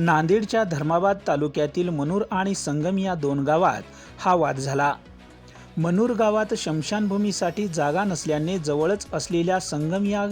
नांदेडच्या धर्माबाद तालुक्यातील मनूर आणि संगम या दोन गावात हा वाद झाला. मनूर गावात शमशानभूमीसाठी जागा नसल्याने जवळच असलेल्या संगम या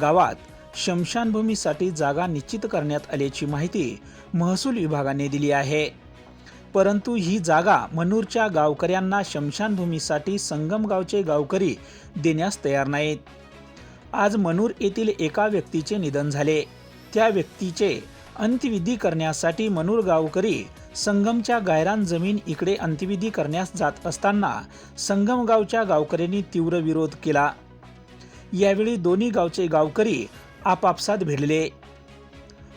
गावात शमशानभूमीसाठी जागा निश्चित करण्यात आल्याची माहिती महसूल विभागाने दिली आहे. परंतु ही जागा मनूरच्या गावकऱ्यांना शमशानभूमीसाठी संगम गावचे गावकरी देण्यास तयार नाहीत. आज मनूर येथील एका व्यक्तीचे निधन झाले. त्या व्यक्तीचे अंत्यविधी करण्यासाठी मनूर गावकरी संगमच्या गायरान जमीन इकडे अंत्यविधी करण्यास जात असताना संगम गावच्या गावकऱ्यांनी तीव्र विरोध केला. यावेळी दोन्ही गावचे गावकरी आपापसात भिडले.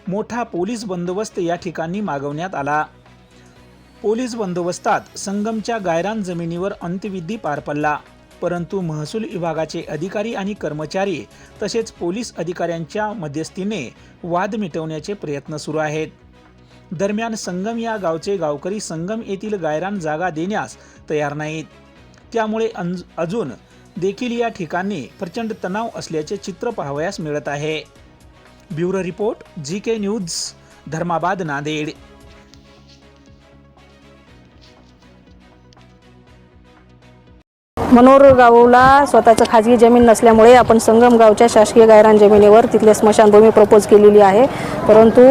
मोठा पोलीस बंदोबस्त या ठिकाणी मागवण्यात आला. पोलीस बंदोबस्तात संगमच्या गायरान जमिनीवर अंत्यविधी पार पडला. परंतु महसूल विभागाचे अधिकारी आणि कर्मचारी तसेच पोलीस अधिकाऱ्यांच्या मध्यस्थीने वाद मिटवण्याचे प्रयत्न सुरू आहेत. दरम्यान संगम या गावचे गावकरी संगम येथील गायरान जागा देण्यास तयार नाहीत. त्यामुळे अंज- अजून देखील या ठिकाणी प्रचंड तणाव असल्याचे चित्र पाहावयास मिळत आहे. Bureau report G K news Dharmabad Nanded. Manor गावला स्वतःचं खाजगी जमीन नसल्यामुळे आपण संगम गावच्या शासकीय गायरान जमिनीवर तिथले स्मशानभूमी प्रपोज केलेली आहे. परंतु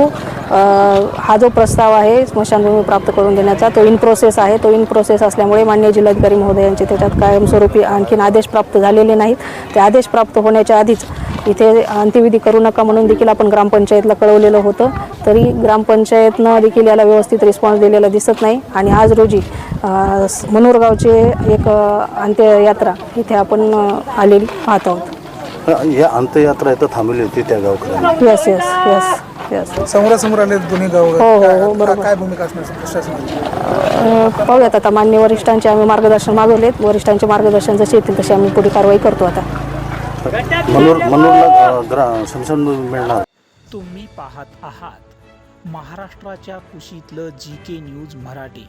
हा जो प्रस्ताव आहे स्मशानभूमी प्राप्त करून देण्याचा तो इन प्रोसेस आहे. तो इन प्रोसेस असल्यामुळे मान्य जिल्हाधिकारी महोदयांचे त्याच्यात कायमस्वरूपी आणखीन आदेश प्राप्त झालेले नाहीत. ते आदेश प्राप्त होण्याच्या आधीच इथे अंत्यविधी करू नका म्हणून देखील आपण ग्रामपंचायतला कळवलेलं होतं. तरी ग्रामपंचायतनं देखील याला व्यवस्थित रिस्पॉन्स दिलेला दिसत नाही. आणि आज रोजी अ, स- मनोर गावचे एक अंत्ययात्रा इथे आपण आलेली पाहत आहोत. या अंत्ययात्रा इथं थांबली होती त्या गावकऱ्यांना. येस येस येस येस समोरासमोर आले दोन्ही गाव. हो, हो, काय- हो, बरोबर. काय भूमिका असणार पाहूयात आता मान्य वरिष्ठांचे आम्ही मार्गदर्शन मागवलेत. वरिष्ठांचे मार्गदर्शन जसे येतील तशी आम्ही पुढे कारवाई करतो आता. मनोर मनोरला शमशानभूमी मिळणार. तुम्ही पाहत आहात महाराष्ट्राच्या कुशीतलं जी के न्यूज मराठी.